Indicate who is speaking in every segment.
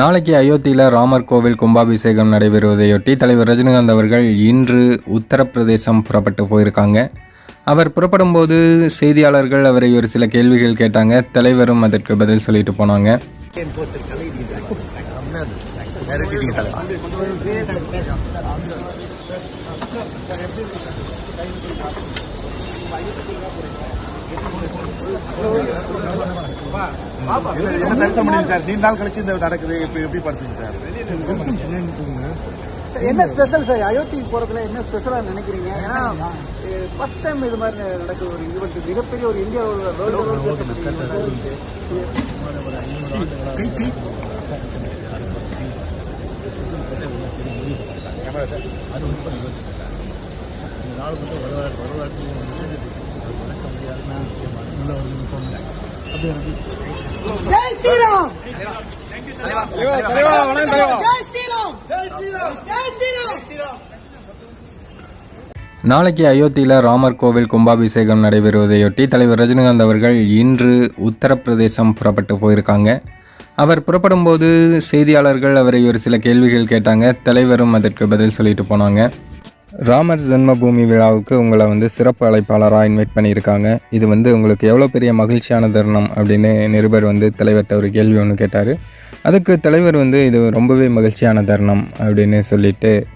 Speaker 1: நாளைக்கு அயோத்தியில் ராமர் கோவில் கும்பாபிஷேகம் நடைபெறுவதையொட்டி தலைவர் ரஜினிகாந்த் அவர்கள் இன்று உத்தரப்பிரதேசம் புறப்பட்டு போயிருக்காங்க. அவர் புறப்படும்போது செய்தியாளர்கள் அவரை ஒரு சில கேள்விகள் கேட்டாங்க. தலைவரும் அதற்கு பதில் சொல்லிட்டு போனாங்க.
Speaker 2: என்ன தரிசனம் பண்ணீங்க சார்? நீண்ட நாள் கழிச்சு இந்த நடக்குது எப்படி எப்படி பார்த்தீங்க சார்?
Speaker 3: என்ன ஸ்பெஷல் சார்? அயோத்தி போறதுல என்ன ஸ்பெஷலா நினைக்கிறீங்க? ஏன்னா ஃபர்ஸ்ட் டைம் இது மாதிரி நடக்குது ஒரு ஈவெண்ட் மிகப்பெரிய ஒரு இந்தியா ஜெய் ஸ்ரீராம். ஜெய் ஸ்ரீராம். ஜெய் ஸ்ரீராம்.
Speaker 1: நாளைக்கு அயோத்தியில் ராமர் கோவில் கும்பாபிஷேகம் நடைபெறுவதையொட்டி தலைவர் ரஜினிகாந்த் அவர்கள் இன்று உத்தரப்பிரதேசம் புறப்பட்டு போயிருக்காங்க. அவர் புறப்படும்போது செய்தியாளர்கள் அவரை ஒரு சில கேள்விகள் கேட்டாங்க. தலைவரும் அதற்கு பதில் சொல்லிட்டு போனாங்க. ராமர் ஜென்மபூமி விழாவுக்கு உங்களை வந்து சிறப்பு அழைப்பாளராக இன்வைட் பண்ணியிருக்காங்க. இது வந்து உங்களுக்கு எவ்வளோ பெரிய மகிழ்ச்சியான தருணம் அப்படின்னு நிருபர் வந்து தலைவர்கிட்ட ஒரு கேள்வி ஒன்று கேட்டார். அதுக்கு தலைவர் வந்து இது ரொம்பவே மகிழ்ச்சியான தருணம் அப்படின்னு சொல்லிட்டு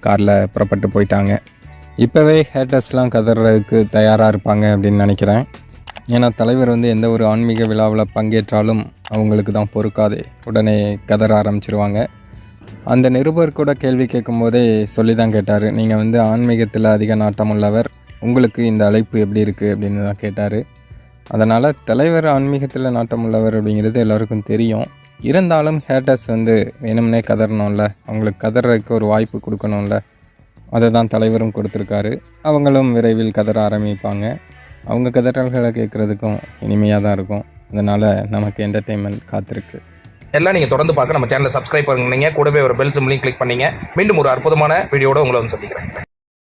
Speaker 1: காரில் புறப்பட்டு போயிட்டாங்க. இப்போவே ஹேட்டர்ஸ்லாம் கதறதுக்கு தயாராக இருப்பாங்க அப்படின்னு நினைக்கிறேன். ஏன்னா தலைவர் வந்து எந்த ஒரு ஆன்மீக விழாவில் பங்கேற்றாலும் அவங்களுக்கு தான் பொறுக்காது. உடனே கதற ஆரம்பிச்சிருவாங்க. அந்த நிருபர் கூட கேள்வி கேட்கும்போதே சொல்லி தான் கேட்டார். நீங்கள் வந்து ஆன்மீகத்தில் அதிக நாட்டம் உள்ளவர். உங்களுக்கு இந்த அழைப்பு எப்படி இருக்குது அப்படின்னு தான் கேட்டார். அதனால் தலைவர் ஆன்மீகத்தில் நாட்டம் உள்ளவர் அப்படிங்கிறது எல்லாருக்கும் தெரியும். இருந்தாலும் ஹேட்டர்ஸ் வந்து வேணும்னே கதறணும்ல. அவங்களுக்கு கதறதுக்கு ஒரு வாய்ப்பு கொடுக்கணும்ல. அதை தான் தலைவரும் கொடுத்துருக்காரு. அவங்களும் விரைவில் கதற ஆரம்பிப்பாங்க. அவங்க கதறல்களை கேட்குறதுக்கும் இனிமையாக தான் இருக்கும். அதனால் நமக்கு என்டர்டெயின்மெண்ட் காத்திருக்கு.
Speaker 4: எல்லாம் நீங்கள் தொடர்ந்து பார்க்க நம்ம சேனலை சப்ஸ்கிரைப் பண்ணுங்க. கூடவே ஒரு பெல் சிம்லையும் கிளிக் பண்ணிங்க. மீண்டும் ஒரு அற்புதமான வீடியோட உங்களை வந்து சந்திக்கிறேன்.